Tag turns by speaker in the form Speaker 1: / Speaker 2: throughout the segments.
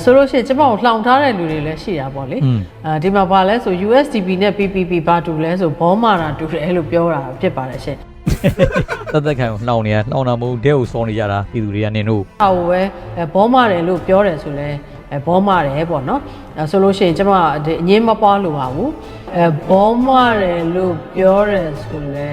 Speaker 1: ဆိုလို့ရှိရင်ကျမကိုလှောင်ထားတဲ့လူတွေလည်းရှိတာပေါ့လေ
Speaker 2: อืม
Speaker 1: အဲဒီမှာပါလဲဆို USDP နဲ့ PPP ဘာတူလဲဆိုဘောမာတာတူတယ်လို့ပြောတာဖြစ်ပါတယ်ရှင်
Speaker 2: သက်သက်ခံကိုနှောင်းနေရနှောင်းတာမဟုတ်တဲ့ကိုစောနေကြတာပြည်သူတွေကနင်တို့။
Speaker 1: ဟာကိုပဲအဲဘောမာတယ်လို့ပြောတယ်ဆိုလဲအဲဘောမာတယ်ပေါ့နော်။အဲဆိုလို့ရှိရင်ကျမဒီအငင်းမပွားလို့ပါဘူး။အဲဘောမာတယ်လို့ပြောတယ်ဆိုလဲ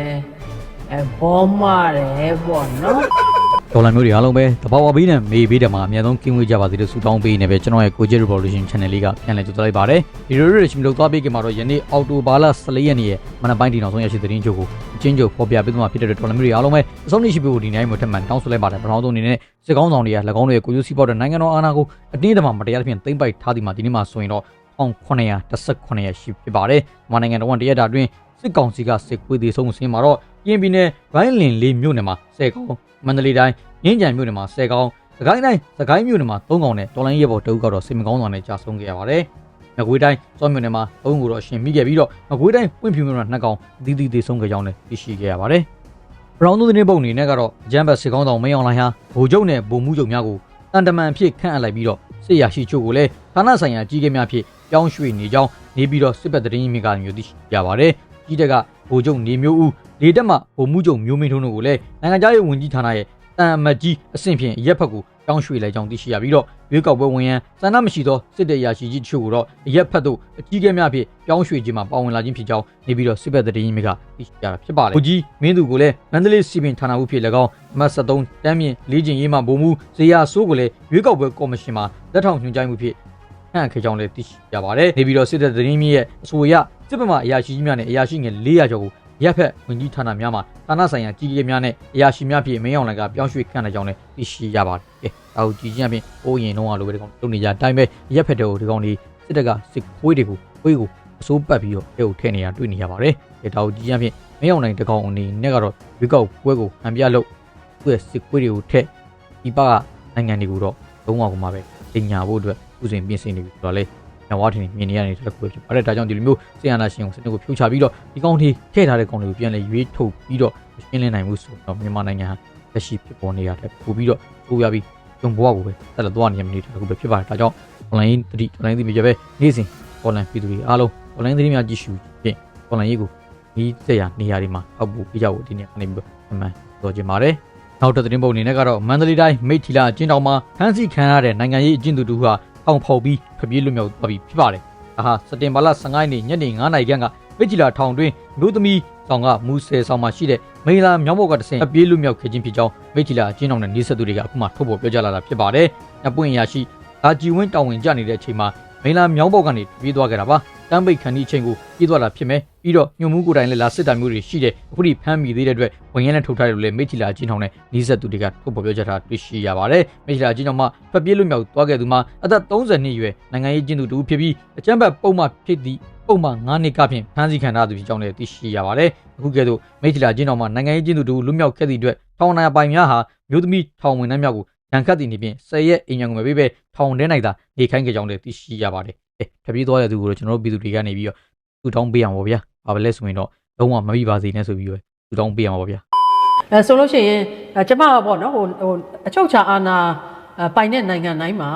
Speaker 1: အဲဘောမာတယ်ပေါ့နော်။
Speaker 2: ဒေါ်လာမျိုးတွေအားလုံးပဲတဘာဝဘေးနဲ့မေဘေးတယ်မှာအများဆုံးကင်းဝေးကြပါစေလို့ဆုတောင်းပေးနေပဲကျွန်တော်ရဲ့ Gojek Revolution Channel လေးကပြန်လည်ကြိုဆိုလိုက်ပါတယ်ဒီလိုတွေရှင်လို့သွားပေးကြမှာတော့ယနေ့အော်တိုဘာလ14ရက်နေ့ရဲ့မနက်ပိုင်းဒီနောက်ဆုံးရရှိသတင်းချုပ်ကိုအချင်းချုပ်ဖော်ပြပေးသွားမှာဖြစ်တဲ့ဒေါ်လာမျိုးတွေအားလုံးပဲအဆုံးနေရှိဖို့ဒီနေ့မျိုးထက်မှန်တောင်းဆိုလိုက်ပါတယ်ပထမဆုံးအနေနဲ့စစ်ကောင်းဆောင်တွေက၎င်းတို့ရဲ့ကိုယူစီပေါတဲ့နိုင်ငံတော်အာဏာကိုအတင်းအဓမ္မမတရားသဖြင့်သိမ်းပိုက်ထားသည်မှာဒီနေ့မှာဆိုရင်တော့1918ရက်ရှိဖြစ်ပါတယ်မြန်မာနိုင်ငံတော်ဝန်တရက်တာအတွင်း စစ်ကောင်စီကစစ်ကွေးသေးဆုံးစင်းမှာတော့ပြင်ပြည်နယ်ဘိုင်းလင်လေးမြို့နယ်မှာဆယ်ကောင်းမန္တလေးတိုင်းရင်းကြံမြို့နယ်မှာဆယ်ကောင်းစကိုင်းတိုင်းစကိုင်းမြို့နယ်မှာ၃ကောင်းနဲ့တော်လိုင်းရဲဘော်တအုပ်ကတော့စစ်မကောင်းဆောင်နဲ့ကြာဆုံးခဲ့ရပါတယ်။ငကွေးတိုင်းစောမြို့နယ်မှာ၃ကိုတော့အရှင်မိခဲ့ပြီးတော့ငကွေးတိုင်းပွင့်ဖြူမြို့နယ်မှာ၂ကောင်အသီးသီးသေးဆုံးခဲ့ကြောင်းလည်းသိရှိခဲ့ရပါတယ်။ဘရောင်းသုံးသတင်းပုံအနေနဲ့ကတော့အကြမ်းဖက်စစ်ကောင်းဆောင်မင်းအောင်လှိုင်ဟာဗိုလ်ချုပ်နဲ့ဗိုလ်မှူးချုပ်များကိုတန်တမန်အဖြစ်ခန့်အပ်လိုက်ပြီးတော့စစ်ရာရှိချုပ်ကိုလည်းဌာနဆိုင်ရာကြီးကဲများအဖြစ်ပြောင်းရွှေ့နေကြောင်းနေပြီးတော့စစ်ဘက်သတင်းရင်းမြစ်ကမျိုးသိရှိရပါတယ်။ ကြီးတက်ကဗိုလ်ချုပ်နေမျိုးဦးလေတက်မှဗိုလ်မှူးချုပ်မျိုးမင်းထွန်းတို့ကိုလည်းနိုင်ငံခြားရေးဝန်ကြီးဌာနရဲ့တန်အမတ်ကြီးအဆင့်ဖြင့်ရက်ဖက်ကိုပြောင်းရွှေ့လိုက်ကြောင်းသိရှိရပြီးတော့ရွေးကောက်ပွဲဝင်ရန်စံနှမရှိသောစစ်တပ်ရာရှိကြီးတို့ကိုတော့ရက်ဖက်တို့အကြီးကဲများအဖြစ်ပြောင်းရွှေ့ခြင်းမှာပါဝင်လာခြင်းဖြစ်ကြောင်းနေပြီးတော့စစ်ဘက်သတင်းရင်းမြစ်ကသိရှိရတာဖြစ်ပါတယ်။ဗိုလ်ကြီးမင်းသူကိုလည်းမန္တလေးစီပင်ဌာနဦးဖြစ်၎င်းမတ်73တမ်းမြင့်လေးကျင်ရေးမှဗိုလ်မှူးဇေယျစိုးကိုလည်းရွေးကောက်ပွဲကော်မရှင်မှာလက်ထောက်ညွှန်ကြားမှုဖြစ်ခန့်အပ်ခဲ့ကြောင်းလည်းသိရှိရပါတယ်။နေပြီးတော့စစ်တပ်သတင်းမြစ်ရဲ့အဆိုအရ စစ်ပမာအရာရှိကြီးများနဲ့အရာရှိငယ်400ကျော်ကိုရက်ဖက်ဝင်ကြီးဌာနများမှာဌာနဆိုင်ရာကြီးကြီးများနဲ့အရာရှိများဖြင့်မင်းအောင်လှိုင်ကပြောင်းရွှေ့ခန့်တဲ့ကြောင်းလည်းသိရှိရပါတယ်။အဲဒါကိုကြည်ချင်းအပြင်အိုးရင်တော့လိုပဲဒီကောင်လုပ်နေကြအတိုင်းပဲရက်ဖက်တဲ့ကိုဒီကောင်ဒီစစ်တပ်ကစစ်ခွေးတွေကိုခွေးကိုအစိုးပတ်ပြီးတော့အဲကိုထည့်နေရတွေ့နေရပါတယ်။အဲဒါကိုကြည်ချင်းအပြင်မင်းအောင်လှိုင်တကောင်အနေနဲ့ကတော့ဝေကောက်ပွဲကိုဟန်ပြလို့သူ့ရဲ့စစ်ခွေးတွေကိုထည့်ဒီပကနိုင်ငံတွေကိုတော့လုံးဝကမှပဲတင်ညာဖို့အတွက်ဥစဉ်ပြင်ဆင်နေပြီဆိုတော့လေ ညဝါထင်မြင်နေရတဲ့တစ်ခုပဲဖြစ်ပါတယ်ဒါကြောင့်ဒီလိုမျိုးစေယနာရှင်ကိုစနစ်ကိုဖြိုချပြီးတော့ဒီကောင်ထိထည့်ထားတဲ့ကောင်တွေကိုပြန်လဲရွေးထုတ်ပြီးတော့ရှင်းလင်းနိုင်မှုဆိုတော့မြန်မာနိုင်ငံဟာလက်ရှိဖြစ်ပေါ်နေရတဲ့ပို့ပြီးတော့ပိုးရပြီးဂျုံဘဝကိုပဲဆက်လက်သွားနေရမယ့်တစ်ခုပဲဖြစ်ပါတယ်ဒါကြောင့် online တတိ online တတိမြပဲနေ့စဉ် online ပြည်သူတွေအားလုံး online တတိများကြည့်ရှုဖြင့် online ရေးကိုဒီဆက်ရနေရာတွေမှာအောက်ပို့ပြကြဖို့ဒီနေ့ကနေပြီးတော့အမှန်ပြောချင်ပါတယ်နောက်တစ်သတင်းပုံအနေနဲ့ကတော့မန္တလေးတိုင်းမိတ်ထီလာအကျဉ်းတော်မှာဖမ်းဆီးခံရတဲ့နိုင်ငံရေးအကျဉ်းသူတို့ဟာ ထောင်ဖောက်ပြီးဖပြေးလွတ်မြောက်သွားပြီဖြစ်ပါတယ်။ဒါဟာစက်တင်ဘာလ15ရက်နေ့ညနေ9:00နာရီခန့်ကမိတ်ထီလာထောင်တွင်မျိုးသမီးဆောင်ကမူဆယ်ဆောင်မှာရှိတဲ့မိလာမြောင်းဘောက်ကတဆင်ဖပြေးလွတ်မြောက်ခဲ့ခြင်းဖြစ်ကြောင်းမိတ်ထီလာအကျဉ်းတော်နဲ့နေဆက်သူတွေကအခုမှထုတ်ဖော်ပြောကြားလာတာဖြစ်ပါတယ်။ညပွင့်ရရှိအာဂျီဝင်းတောင်ဝင်ကြနေတဲ့အချိန်မှာ မိလာမြောင်းဘောက်ကနေပြေးသွားခဲ့တာပါ။တမ်းပိတ်ခန္ဒီချိန်ကိုပြေးသွားတာဖြစ်မယ်။ပြီးတော့ညွန်မှုကိုယ်တိုင်လည်းလာစစ်တာမျိုးတွေရှိတဲ့အခုဒီဖမ်းမိသေးတဲ့အတွက်ဝင်ရဲနဲ့ထုတ်ထားတယ်လို့လည်းမိထီလာအချင်းထောင်နဲ့နီးစပ်သူတွေကထုတ်ဖော်ပြောကြားထားတွေ့ရှိရပါတယ်။မိထီလာအချင်းထောင်မှာဖက်ပြေးလွတ်မြောက်သွားခဲ့သူမှာအသက်30နှစ်အရွယ်နိုင်ငံရေးကျင်းသူတူဖြစ်ပြီးအကြမ်းဖက်ပုံမှန်ဖြစ်သည့်ပုံမှန်9နှစ်ကဖြင့်ဖမ်းဆီးခံထားသူဖြစ်ကြောင်းလည်းသိရှိရပါတယ်။အခုကဲ့သို့မိထီလာချင်းတော်မှာနိုင်ငံရေးကျင်းသူတူလွတ်မြောက်ခဲ့သည့်အတွက်ထောင်နာပိုင်များဟာမျိုးသမီးထောင်ဝင်နှမ်းမြောက်ကို ရန်ခတ်သည့်နေဖြင့်ဆယ်ရက်အင်ဂျင်ကိုမပေးဘဲထောင်ထဲ၌သာနေခိုင်းခဲ့ကြောင်းလည်းသိရှိရပါတယ်။အဲထပ်ပြီးသွားတဲ့သူကိုတော့ကျွန်တော်တို့ပြည်သူတွေကနေပြီးတော့သူတောင်းပေးအောင်ပါဗျာ။ဘာပဲလဲဆိုရင်တော့လုံးဝမမိပါစေနဲ့ဆိုပြီးတော့သူတောင်းပေးအောင်ပါဗျာ
Speaker 1: အဲဆိုလို့ရှိရင်အဲကျမကပေါ့နော်ဟိုဟိုအချုပ်ချာအာဏာအဲပိုင်တဲ့နိုင်ငံတိုင်းမှာ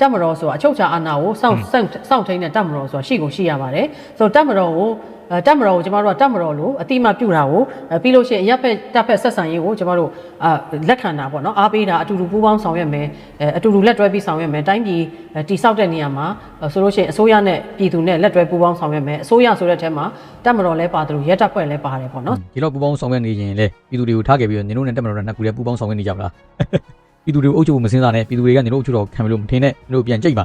Speaker 1: တက်မတော်ဆိုတာအချုပ်ချာအာဏာကိုစောင့်စောင့်စောင့်ထိန်တဲ့တက်မတော်ဆိုတာရှိကိုရှိရပါတယ်ဆိုတော့တက်မတော်ကိုအဲ တက်မတော်ကိုကျမတို့ကတက်မတော်လို့အတိအမပြုတာကိုအဲပြီးလို့ရှိရင်ရပ်ဖက်တက်ဖက်ဆက်ဆံရေးကိုကျမတို့အာလက်ခံတာပေါ့နော်အားပေးတာအတူတူပူးပေါင်းဆောင်ရွက်မယ်အဲအတူတူလက်တွဲပြီးဆောင်ရွက်မယ်တိုင်းပြည်အဲတိဆောက်တဲ့နေရာမှာအဲဆိုလို့ရှိရင်အစိုးရနဲ့ပြည်သူနဲ့လက်တွဲပူးပေါင်းဆောင်ရွက်မယ်အစိုးရဆိုတဲ့အထက်မှာတက်မတော်လည်းပါတယ်လို့ရဲတပ်ဖွဲ့လည်းပါတယ်ပေါ့နော်
Speaker 2: ဒီတော့ပူပေါင်းဆောင်ရွက်နေရင်လေပြည်သူတွေကိုထားခဲ့ပြီးတော့နင်တို့နဲ့တက်မတော်နဲ့နှစ်ခုလည်းပူပေါင်းဆောင်ရွက်နေကြပါလားပြည်သူတွေကိုအုပ်ချုပ်ဖို့မစင်းစားနဲ့ပြည်သူတွေကနင်တို့အုပ်ချုပ်တော့ခံမလို့မထင်နဲ့နင်တို့ပြန်ကြိတ်ပါ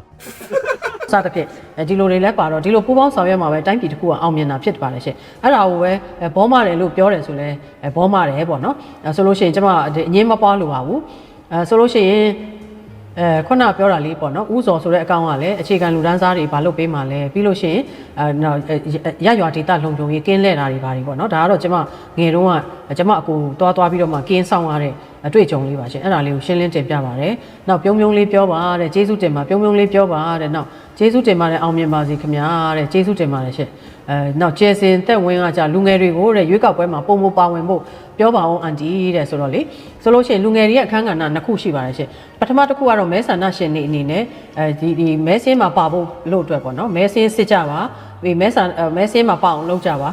Speaker 1: စသဖြင့်အဲဒီလိုတွေလည်းပါတော့ဒီလိုပူပေါင်းဆောင်ရွက်မှာပဲတိုင်းပြည်တစ်ခုကအောင်မြင်တာဖြစ်ပါတယ်ရှင်အဲ့ဒါကိုပဲအဲဘောမတယ်လို့ပြောတယ်ဆိုလဲအဲဘောမတယ်ပေါ့နော်အဲဆိုလို့ရှိရင်ကျွန်မဒီအငင်းမပွားလို့ပါဘူးအဲဆိုလို့ရှိရင် အဲခုနပြောတာလေးပေါ့နော်ဥစော်ဆိုတဲ့အကောင့်ကလည်းအခြေခံလူဒန်းစားတွေဘာလုပ်ပေးမှလဲပြီးလို့ရှိရင်အဲနောက်ရရွာဒေတာလုံခြုံရေးကင်းလဲတာတွေဘာတွေပေါ့နော်ဒါကတော့ကျွန်မငယ်တုန်းကကျွန်မအကူတွားတွားပြီးတော့မှကင်းဆောင်ရတဲ့အတွေ့အကြုံလေးပါရှင်အဲ့ဒါလေးကိုရှင်းလင်းတင်ပြပါတယ်နောက်ပြုံးပြုံးလေးပြောပါတဲ့ကျေးဇူးတင်ပါပြုံးပြုံးလေးပြောပါတဲ့နောက်ကျေးဇူးတင်ပါတယ်အောင်မြင်ပါစေခင်ဗျာတဲ့ကျေးဇူးတင်ပါတယ်ရှင်အဲနောက်ကျဲစင်သက်ဝင်းကကြာလူငယ်တွေကိုတဲ့ရွေးကောက်ပွဲမှာပုံမပါဝင်ဖို့ ပြောပါအောင်အန်တီတဲ့ဆိုတော့လေဆိုလို့ရှိရင်လူငယ်တွေရဲ့အခန်းကဏ္ဍနှစ်ခုရှိပါတယ်ရှင်ပထမတစ်ခုကတော့မဲဆန္ဒရှင်တွေအနေနဲ့အဲဒီဒီမဲစင်းမှာပါဖို့လို့အတွက်ပေါ့နော်မဲစင်းစစ်ကြပါပြီးမဲဆန္မဲစင်းမှာပါအောင်လုပ်ကြပါ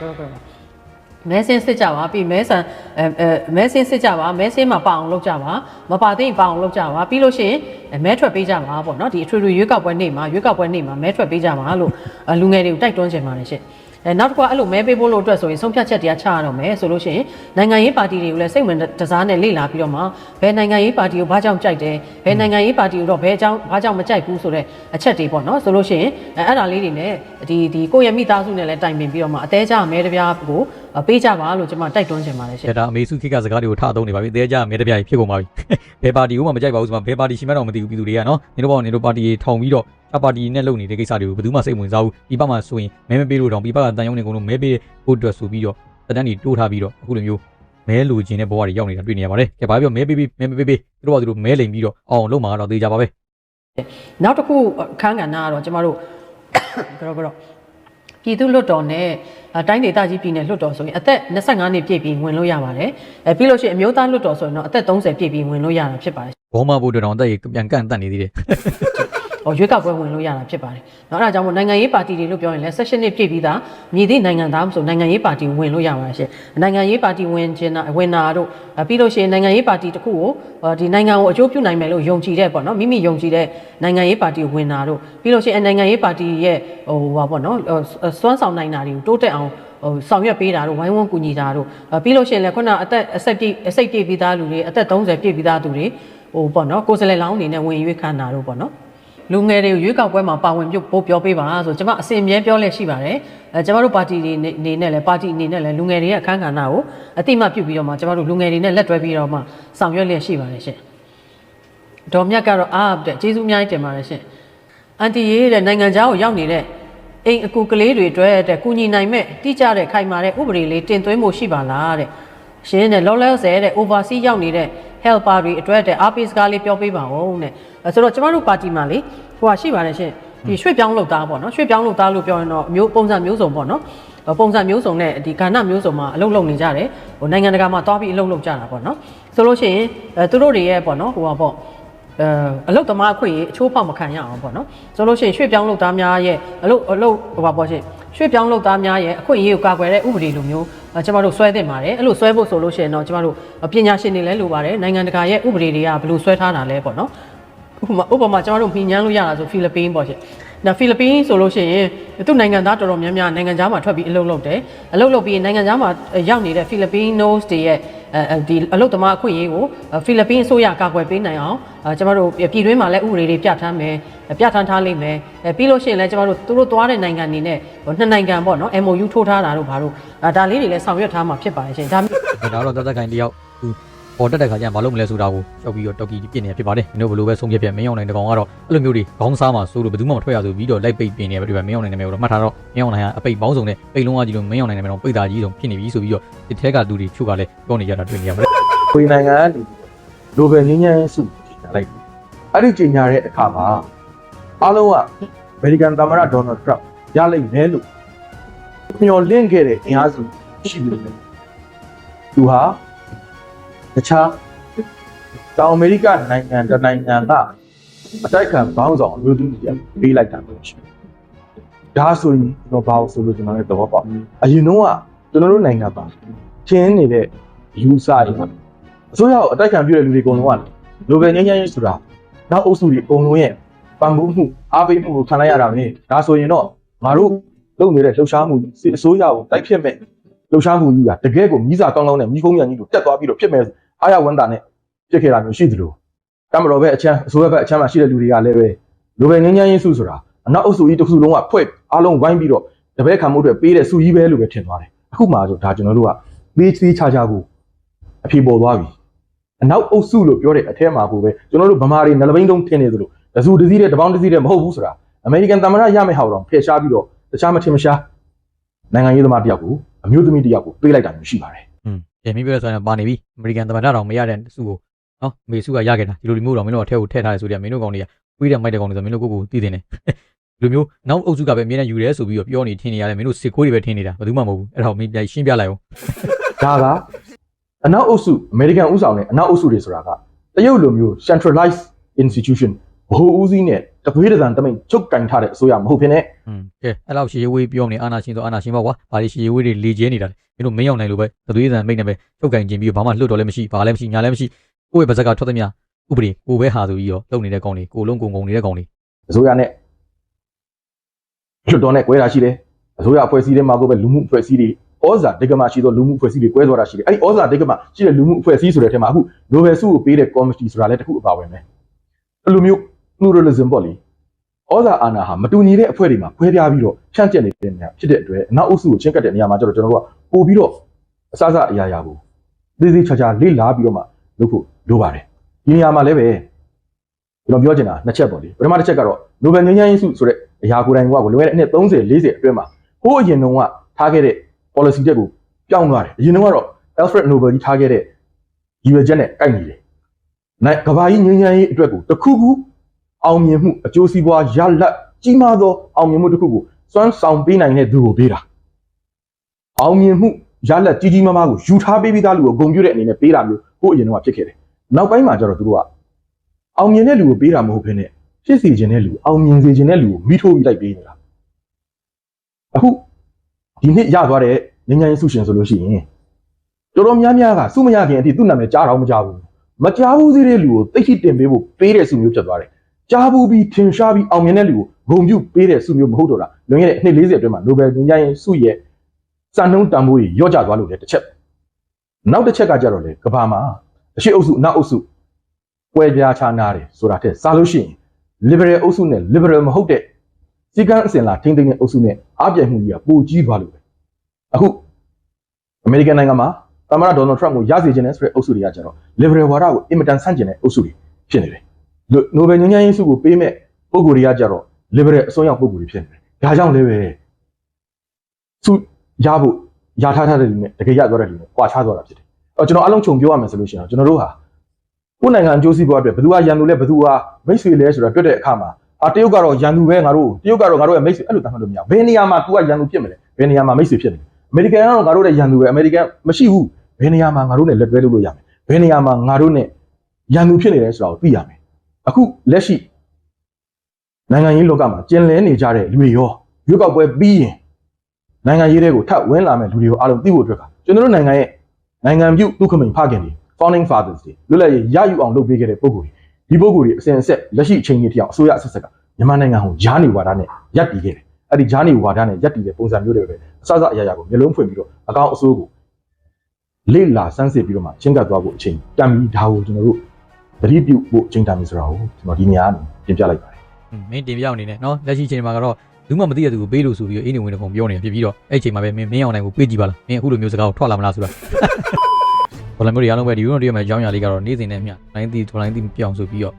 Speaker 1: တော့တော့မဲစင်းစစ်ကြပါပြီးမဲဆန်အဲအဲမဲစင်းစစ်ကြပါမဲစင်းမှာပအောင်လုပ်ကြပါမပါသေးရင်ပအောင်လုပ်ကြပါပြီးလို့ရှိရင်အဲမဲထွက်ပေးကြပါပေါ့နော်ဒီအထွေထွေရွေးကောက်ပွဲနေ့မှာရွေးကောက်ပွဲနေ့မှာမဲထွက်ပေးကြပါလို့အဲလူငယ်တွေကိုတိုက်တွန်းချင်ပါတယ်ရှင့် အဲနောက်တစ်ခါအဲ့လိုမဲပေးဖို့လို့အတွက်ဆိုရင်ဆုံးဖြတ်ချက်တရားချရတော့မယ်ဆိုလို့ရှိရင်နိုင်ငံရေးပါတီတွေကိုလည်းစိတ်ဝင်တစားနဲ့လေ့လာပြီးတော့မှဘယ်နိုင်ငံရေးပါတီကိုဘာကြောင့်ကြိုက်တယ်ဘယ်နိုင်ငံရေးပါတီကိုတော့ဘယ်အကြောင်းဘာကြောင့်မကြိုက်ဘူးဆိုတဲ့အချက်တွေပေါ့နော်ဆိုလို့ရှိရင်အဲအဲ့ဒါလေးတွေနဲ့ဒီဒီကိုယ့်ရဲ့မိသားစုနဲ့လည်းတိုင်ပင်ပြီးတော့မှအသေးကြမဲတပြားကို ပေးကြပါလို့ကျွန်မတိုက်တွန်းချင်ပါတယ်ရှင်
Speaker 2: ဒါဒါအမေစုခိကစကားတွေကိုထားသုံးနေပါပြီ။တဲကြမဲတပြားကြီးဖြစ်ကုန်ပါပြီ။ဘယ်ပါတီကိုမှမကြိုက်ပါဘူးဆိုမှဘယ်ပါတီရှိမှတော့မသိဘူးပြည်သူတွေကနော်။နေတော့ပေါ့နေတော့ပါတီထောင်ပြီးတော့အပါတီနဲ့လုပ်နေတဲ့ကိစ္စတွေကိုဘယ်သူမှစိတ်ဝင်စားဘူး။ဒီဘက်မှာဆိုရင်မဲမပေးလို့တောင်ဒီဘက်ကတန်ရုံးနေကုန်လို့မဲပေးဖို့အတွက်ဆိုပြီးတော့တန်းတီတိုးထားပြီးတော့အခုလိုမျိုးမဲလူချင်းတဲ့ဘဝတွေရောက်နေတာတွေ့နေရပါတယ်။ကဲဘာပြောမဲပေးပေးမဲမပေးပေးသူတို့ကသူတို့မဲလိမ်ပြီးတော့အောင်လုံးမှာတော့သေးကြပါပဲ
Speaker 1: နောက်တစ်ခုအခန်းကဏ္ဍကတော့ကျမတို့ကတော့ကတော့ ပြည်သူလွတ်တော်နဲ့အတိုင်းဒေသကြီးပြည်နယ်လွတ်တော်ဆိုရင်အသက်25နှစ်ပြည့်ပြီးဝင်လို့ရပါတယ်အဲပြီးလို့ရှိရင်အမျိုးသားလွတ်တော်ဆိုရင်တော့အသက်30ပြည့်ပြီးဝင်လို့ရတာဖြစ်ပါတယ်။
Speaker 2: ဘောမဖို့အတွက်တော့တက်ရပြန်ကန့်တတ်နေသေးတယ်
Speaker 1: ဟောရွေးကောက်ပွဲဝင်လို့ရတာဖြစ်ပါတယ်။နောက်အဲဒါကြောင့်မို့နိုင်ငံရေးပါတီတွေလို့ပြောရင်လည်း16နှစ်ပြည့်ပြီးသားမြည်သည့်နိုင်ငံသားမဆိုနိုင်ငံရေးပါတီဝင်လို့ရပါတယ်ရှင်။နိုင်ငံရေးပါတီဝင်ခြင်းတာဝင်တာတို့အဲပြီးလို့ရှိရင်နိုင်ငံရေးပါတီတစ်ခုကိုဟောဒီနိုင်ငံကိုအကျိုးပြုနိုင်မယ်လို့ယုံကြည်တဲ့ပေါ့နော်မိမိယုံကြည်တဲ့နိုင်ငံရေးပါတီဝင်တာတို့ပြီးလို့ရှိရင်အဲနိုင်ငံရေးပါတီရဲ့ဟိုဟာပေါ့နော်ဟိုစွမ်းဆောင်နိုင်တာတွေကိုတိုးတက်အောင်ဟိုဆောင်ရွက်ပေးတာတို့ဝိုင်းဝန်းကူညီတာတို့အဲပြီးလို့ရှိရင်လည်းခုနအသက်အဆက်ပြည့်အစိတ်ပြည့်ပြီးသားလူတွေအသက်30ပြည့်ပြီးသားသူတွေဟိုပေါ့နော်ကိုယ်စလဲလောင်းအနေနဲ့ဝင်ရွေးခံတာတို့ပေါ့နော် လူငယ်တွေကိုရွေးကောက်ပွဲမှာပါဝင်ပြုတ်ပို့ပြောပေးပါဆိုကျွန်မအစဉ်အမြဲပြောလဲရှိပါတယ်အဲကျွန်တော်တို့ပါတီတွေအနေနဲ့လည်းပါတီအနေနဲ့လည်းလူငယ်တွေရဲ့အခန်းကဏ္ဍကိုအတိမတ်ပြုတ်ပြီးတော့မှကျွန်တော်တို့လူငယ်တွေနဲ့လက်တွဲပြီးတော့မှဆောင်ရွက်လျက်ရှိပါတယ်ရှင်ဒေါ်မြတ်ကတော့အားတဲ့ကျေးဇူးအများကြီးတင်ပါတယ်ရှင်အန်တီရေးတဲ့နိုင်ငံခြားကိုရောက်နေတဲ့အိမ်အကူကလေးတွေအတွက်တဲ့ကုညီနိုင်မဲ့တိကျတဲ့ခိုင်မာတဲ့ဥပဒေလေးတင်သွင်းဖို့ရှိပါလားတဲ့ရှင်းတဲ့လောလောဆယ်တဲ့ overseas ရောက်နေတဲ့ helper တွေအတွက်တဲ့အားပေးစကားလေးပြောပေးပါဦးတဲ့အဲဆိုတော့ကျမတို့ပါတီမှာလေဟိုဟာရှိပါတယ်ရှင်ဒီရွှေ့ပြောင်းလုပ်သားပေါ့နော်ရွှေ့ပြောင်းလုပ်သားလို့ပြောရင်တော့မျိုးပုံစံမျိုးစုံပေါ့နော်ပုံစံမျိုးစုံနဲ့ဒီကဏ္ဍမျိုးစုံမှာအလုပ်လုပ်နေကြတယ်ဟိုနိုင်ငံတကာမှာသွားပြီးအလုပ်လုပ်ကြတာပေါ့နော်ဆိုလို့ရှိရင်အဲသူတို့တွေရဲ့ပေါ့နော်ဟိုဟာပေါ့အဲအလုတ်သမားအခွင့်အရေးအချိုးဖောက်မခံရအောင်ပေါ့နော်ဆိုလို့ရှိရင်ရွှေ့ပြောင်းလုပ်သားများရဲ့အလုတ်အလုတ်ဟိုပါပေါ့ရှင် ရွှေ့ပြောင်းလုပ်သားများရဲ့အခွင့်အရေးကိုကာကွယ်တဲ့ဥပဒေလိုမျိုးအဲကျမတို့ဆွဲသင့်ပါတယ်အဲ့လိုဆွဲဖို့ဆိုလို့ရှိရင်တော့ကျမတို့ပညာရှင်တွေလည်းလိုပါတယ်နိုင်ငံတကာရဲ့ဥပဒေတွေကဘယ်လိုဆွဲထားတာလဲပေါ့နော်ဥပမာဥပမာကျမတို့မြင်ញ្ញမ်းလို့ရတာဆိုဖိလစ်ပင်းပေါ့ရှင်ဒါဖိလစ်ပင်းဆိုလို့ရှိရင်သူ့နိုင်ငံသားတော်တော်များများနိုင်ငံသားမှာထွက်ပြီးအလုပ်လုပ်တယ်အလုပ်လုပ်ပြီးနိုင်ငံသားမှာရောက်နေတဲ့ဖိလစ်ပင်း nose တွေရဲ့အဲ ဒီအလုပ်သမားအခွင့်အရေးကိုဖိလစ်ပင်းအစိုးရကာကွယ်ပေးနိုင်အောင်ကျမတို့ပြည်တွင်းမှာလည်းဥပဒေတွေပြဋ္ဌာန်းမယ်ပြဋ္ဌာန်းထားလိမ့်မယ်ပြီးလို့ရှိရင်လည်းကျမတို့သူတို့သွားတဲ့နိုင်ငံတွေနဲ့နှစ်နိုင်ငံပေါ့နော် MOU ထိုးထားတာတို့ဘာတို့ဒါလေးတွေလည်းဆောင်ရွက်ထားမှာဖြစ်ပါတယ်ရှင်ဒါ။
Speaker 2: ဒါတော့တသက်ခိုင်တယောက်သူ ပေါ်တက်တဲ့ခါကျရင်မလုပ်မလဲဆိုတာကိုရှောက်ပြီးတော့တော်ကီပြစ်နေဖြစ်ပါတယ်။မင်းတို့ဘယ်လိုပဲဆုံးဖြတ်ပြမင်းအောင်နိုင်တဲ့ကောင်ကတော့အဲ့လိုမျိုးတွေခေါင်းစားမှာစိုးလို့ဘယ်သူမှမထွက်ရဆိုပြီးတော့လိုက်ပိတ်ပင်နေပဲဒီပဲမင်းအောင်နိုင်တဲ့မျိုးတော့မှတ်ထားတော့မင်းအောင်နိုင်ကအပိတ်ပေါင်းစုံနဲ့ပိတ်လုံးအကြီးလို့မင်းအောင်နိုင်တဲ့မျိုးတော့ပိတ်သားကြီးဆုံးဖြစ်နေပြီဆိုပြီးတော့ဒီထဲကသူတွေချုပ်ကလည်းပြောနေကြတာတွေ့နေရပါတယ်
Speaker 3: ဝေနိုင်ငံကနေလိုဘယ်ငင်းငင်းစုကြီးညာလိုက်တယ်အဲ့ဒီကြီးညာတဲ့အခါမှာအားလုံးကအမေရိကန်သမ္မတဒေါ်နယ်ထရမ့်ရလိမ့်မယ်လို့မျှော်လင့်ခဲ့တဲ့အင်အားစုရှိနေတယ်သူဟာ တခြားတောင်အမေရိကနိုင်ငံတစ်နိုင်ငံကအတိုက်ခံဘောင်းဆောင်အမျိုးသမီးတွေပေးလိုက်တာပဲရှိတယ်ဒါဆိုရင်ကျွန်တော်ဘာလို့ဆိုလို့ကျွန်တော်လည်းသဘောပေါက်အရင်တော့ကကျွန်တော်တို့နိုင်ငံပါချင်းနေတဲ့ယူဆရည်အစိုးရကိုအတိုက်ခံပြုတဲ့လူတွေအကုန်လုံးကလိုဘယ်ငင်းငင်းရေးဆိုတာနောက်အုပ်စုတွေအကုန်လုံးရဲ့ပံ့ပိုးမှုအားပေးမှုကိုခံလိုက်ရတာပဲဒါဆိုရင်တော့ငါတို့လုပ်နေတဲ့လှုပ်ရှားမှုစစ်အစိုးရကိုတိုက်ဖြစ်မဲ့လှုပ်ရှားမှုကြီးကတကယ်ကိုမြည်စာကောင်းကောင်းနဲ့မြည်ဖုံးမြန်ကြီးကိုတက်သွားပြီးတော့ဖြစ်မဲ့ အားရဝန်တာနဲ့ပြစ်ခဲ့တာမျိုးရှိသလိုတမတော်ပဲအချမ်းအစိုးရဘက်အချမ်းမှာရှိတဲ့လူတွေကလည်းပဲလိုဘယ်ငင်းငင်းရေးစုဆိုတာအနောက်အုပ်စုကြီးတစ်ခုလုံးကဖွဲ့အားလုံးဝိုင်းပြီးတော့တပည့်ခံမှုတွေပေးတဲ့စုကြီးပဲလို့ပဲထင်သွားတယ်အခုမှဆိုဒါကျွန်တော်တို့ကသေးသေးချာချာကိုအဖြေပေါ်သွားပြီအနောက်အုပ်စုလို့ပြောတဲ့အထက်မှာကိုပဲကျွန်တော်တို့ဗမာတွေနလဘိန်းတုံးထင်နေသလိုတစုတစည်းတဲ့တပေါင်းတစည်းတဲ့မဟုတ်ဘူးဆိုတာအမေရိကန်သမ္မတရမယ့်ဟာတော့ဖယ်ရှားပြီးတော့တခြားမထင်မရှားနိုင်ငံရေးသမားတယောက်ကိုအမျိုးသမီးတယောက်ကိုပေးလိုက်တာမျိုးရှိပါတယ်
Speaker 2: ကဲမင်းပြောရဆိုရင်ပါနေပြီအမေရိကန်သမ္မတတော်မရတဲ့စုကိုနော်မေစုကရခဲ့တာဒီလိုမျိုးတော့မင်းတို့အထက်ကိုထည့်ထားတယ်ဆိုတော့မင်းတို့ကောင်တွေကဝေးတဲ့မိုက်တဲ့ကောင်တွေဆိုမင်းတို့ကိုကိုသိတယ်နေဒီလိုမျိုးနောက်အုပ်စုကပဲအမြဲတမ်းယူရဲဆိုပြီးတော့ပြောနေထင်နေရတယ်မင်းတို့စစ်ကိုးတွေပဲထင်နေတာဘယ်သူမှမဟုတ်ဘူးအဲ့ဒါကိုမင်းပြန်ရှင်းပြလိုက်အောင်
Speaker 3: ဒါကအနောက်အုပ်စုအမေရိကန်ဥဆောင်တဲ့အနောက်အုပ်စုတွေဆိုတာကတရုတ်လိုမျိုး centralized institution ဘိုးဦးစီးနဲ့တပွေးတံတမိန်ချုပ်ကင်ထားတဲ့အစိုးရမဟုတ်ဖြစ်နဲ့
Speaker 2: อืมကဲအဲ့လောက်ရှေးဝေးပြောနေအာနာရှင်ဆိုအာနာရှင်ပါကွာဘာလို့ရှေးဝေးတွေလေကျဲနေတာလဲမင်းတို့မင်းရောက်နိုင်လို့ပဲသသွေးဆန်မိတ်နဲ့ပဲချုပ်ကင်ခြင်းပြီးတော့ဘာမှလွတ်တော်လည်းမရှိဘာလည်းမရှိညာလည်းမရှိကိုယ့်ရဲ့ပါဇက်ကထွက်သမျှဥပဒေကိုပဲဟာဆိုပြီးတော့လုပ်နေတဲ့ကောင်တွေကိုလုံးကုံကုံနေတဲ့ကောင်တွေ
Speaker 3: အစိုးရနဲ့လွတ်တော်နဲ့ကွဲတာရှိတယ်အစိုးရအဖွဲ့အစည်းတွေမှာကိုပဲလူမှုအဖွဲ့အစည်းတွေဩဇာဒိကမရှိသောလူမှုအဖွဲ့အစည်းတွေကွဲသွားတာရှိတယ်အဲ့ဒီဩဇာဒိကမရှိတဲ့လူမှုအဖွဲ့အစည်းဆိုတဲ့အထက်မှာအခု Nobel ဆုကိုပေးတဲ့ committee ဆိုတာလည်းတစ်ခုအပါဝင်ပဲအဲ့လိုမျိုး pluralism ပေါ့လေဩဇာအာဏာဟာမတူညီတဲ့အဖွဲ့တွေမှာခွဲပြားပြီးတော့ဖြန့်ကျက်နေတဲ့နေရာဖြစ်တဲ့အတွက်အနောက်အုပ်စုကိုချင်းကပ်တဲ့နေရာမှာကျတော့ကျွန်တော်တို့ကပို့ပြီးတော့အစစအရာရာကိုသေးသေးချာချာလေ့လာပြီးတော့မှလုပ်ဖို့လိုပါတယ်ဒီနေရာမှာလည်းပဲကျွန်တော်ပြောချင်တာနှစ်ချက်ပေါ့လေပထမတစ်ချက်ကတော့ Nobel ငြိမ်းချမ်းရေးဆုဆိုတဲ့အရာကိုယ်တိုင်ကလွန်ခဲ့တဲ့အနှစ်30 40အတွင်းမှာဟိုးအရင်တုန်းကထားခဲ့တဲ့ policy တက်ကိုပြောင်းသွားတယ်အရင်တုန်းကတော့ Alfred Nobel ကြီးထားခဲ့တဲ့ရည်ရွယ်ချက်နဲ့ကိုက်ညီတယ်။နိုင်ကဘာကြီးငြိမ်းချမ်းရေးအတွက်ကိုတစ်ခုခု အောင်မြင်မှုအကျိုးစီးပွားရလတ်ကြီးမားသောအောင်မြင်မှုတစ်ခုကိုစွမ်းဆောင်ပေးနိုင်တဲ့သူကိုပေးတာ။အောင်မြင်မှုရလတ်ကြီးကြီးမားမားကိုယူထားပေးပြီးသားလူကိုဂုဏ်ပြုတဲ့အနေနဲ့ပေးတာမျိုးဟိုအရင်တုန်းကဖြစ်ခဲ့တယ်။နောက်ပိုင်းမှာကျတော့သူတို့ကအောင်မြင်တဲ့လူကိုပေးတာမဟုတ်ဘဲနဲ့ဖြစ်စီခြင်းတဲ့လူအောင်မြင်စေခြင်းတဲ့လူကိုမိထိုးပြီးလိုက်ပေးနေတာ။အခုဒီနှစ်ရသွားတဲ့ငញ្ញရင်ဆုရှင်ဆိုလို့ရှိရင်တော်တော်များများကစုမရခင်အထိသူ့နာမည်ကြားတော့မကြားဘူးမကြားဘူးသေးတဲ့လူကိုသိရှိတင်ပေးဖို့ပေးတဲ့ဆုမျိုးဖြစ်သွားတယ် ကြားဘူးပြီးထင်ရှားပြီးအောင်မြင်တဲ့လူကိုဂုဏ်ပြုပေးတဲ့ဆုမျိုးမဟုတ်တော့တာလွန်ခဲ့တဲ့အနှစ်40အတွင်းမှာ Nobel ငញ្ញရင်ဆုရဲ့စံနှုန်းတန်ဖိုးကြီးရော့ကျသွားလို့လည်းတစ်ချက်နောက်တစ်ချက်ကကြတော့လေကဘာမှာအရှိအုပ်စုနောက်အုပ်စုကွဲပြားခြားနားတယ်ဆိုတာတဲ့စားလို့ရှိရင် liberal အုပ်စုနဲ့ liberal မဟုတ်တဲ့စီကန်းအစဉ်လာထိမ့်သိမ့်တဲ့အုပ်စုနဲ့အပြိုင်မှုကြီးကပိုကြီးသွားလို့ပဲအခုအမေရိကန်နိုင်ငံမှာသမ္မတဒေါ်နယ်ထရမ့်ကိုရစေခြင်းနဲ့ဆိုတဲ့အုပ်စုတွေကကြတော့ liberal ဝါဒကိုအင်မတန်ဆန့်ကျင်တဲ့အုပ်စုတွေဖြစ်နေတယ်။ Nobel ငြိမ်းချမ်းရေးဆုကိုပေးမဲ့ပုဂ္ဂိုလ်တွေကကြတော့ liberal အစွန်းရောက်ပုဂ္ဂိုလ်တွေဖြစ်နေတယ်။ဒါကြောင့်လည်းပဲဆုရဖို့ရထားထားတဲ့လူနဲ့တကယ်ရသွားတဲ့လူနဲ့ကွာခြားသွားတာဖြစ်တယ်။အော်ကျွန်တော်အလုံးခြုံပြောရမယ်ဆိုလို့ရှိရင်ကျွန်တော်တို့ဟာကိုယ်နိုင်ငံအကျိုးစီးပွားအတွက်ဘယ်သူကရန်သူလဲဘယ်သူကမိတ်ဆွေလဲဆိုတာတွေ့တဲ့အခါမှာအာတရုတ်ကတော့ရန်သူပဲငါတို့တရုတ်ကတော့ငါတို့ရဲ့မိတ်ဆွေအဲ့လိုသတ်မှတ်လို့မရဘူး။ဘယ်နေရာမှာ तू ကရန်သူဖြစ်မလဲ။ဘယ်နေရာမှာမိတ်ဆွေဖြစ်မလဲ။အမေရိကန်ကတော့ငါတို့ရဲ့ရန်သူပဲအမေရိကန်မရှိဘူး။ဘယ်နေရာမှာငါတို့နဲ့လက်တွဲလုပ်လို့ရမယ်။ဘယ်နေရာမှာငါတို့နဲ့ရန်သူဖြစ်နေတယ်ဆိုတာကိုသိရမယ်။ အခုလက်ရှိနိုင်ငံရေးလောကမှာကျင်လည်နေကြတဲ့လူတွေရောရွေးကောက်ပွဲပြီးရင်နိုင်ငံရေးတွေကိုထပ်ဝင်လာမဲ့လူတွေကိုအားလုံးသိဖို့အတွက်ကကျွန်တော်တို့နိုင်ငံရဲ့နိုင်ငံပြုဒုက္ခမိန်ဖခင်တွေ founding fathers တွေလွတ်လပ်ရေးရယူအောင်လုပ်ပေးခဲ့တဲ့ပုံကိုယ်တွေဒီပုံကိုယ်တွေအစဉ်အဆက်လက်ရှိအချိန်ကြီးတစ်ယောက်အစိုးရအဆက်ဆက်ကမြန်မာနိုင်ငံကိုဂျားနေဝါဒနဲ့ရပ်တည်ခဲ့တယ်အဲ့ဒီဂျားနေဝါဒနဲ့ရပ်တည်တဲ့ပုံစံမျိုးတွေပဲအစစအရာရာကိုမျိုးလုံးဖွင့်ပြီးတော့အကောင်အဆိုးကိုလေ့လာစမ်းစစ်ပြီးတော့မှချင်းကပ်သွားဖို့အချိန်တန်ပြီးဒါကိုကျွန်တော်တို့ သတိပြုဖို့အချိန်တန်ပြီဆိုတာကိုကျွန်တော်ဒီနေရာကနေပြင်ပြလိုက်ပါတယ်
Speaker 2: อืมမင်းတင်ပြအနေနဲ့နော်လက်ရှိအချိန်မှာကတော့ဘူးမှမသိတဲ့သူကိုပေးလို့ဆိုပြီးတော့အင်းနေဝင်တဲ့ပုံပြောနေတာဖြစ်ပြီးတော့အဲ့အချိန်မှာပဲမင်းမင်းအောင်နိုင်ကိုပေးကြည့်ပါလားမင်းအခုလိုမျိုးစကားကိုထွက်လာမလားဆိုတာဘာလဲမျိုးတွေအားလုံးပဲဒီယူနိုတီရဲ့အကြောင်းအရာလေးကတော့နေ့စဉ်နဲ့မျှလိုင်းတီဒေါ်လိုင်းတီပြောင်းဆိုပြီးတော့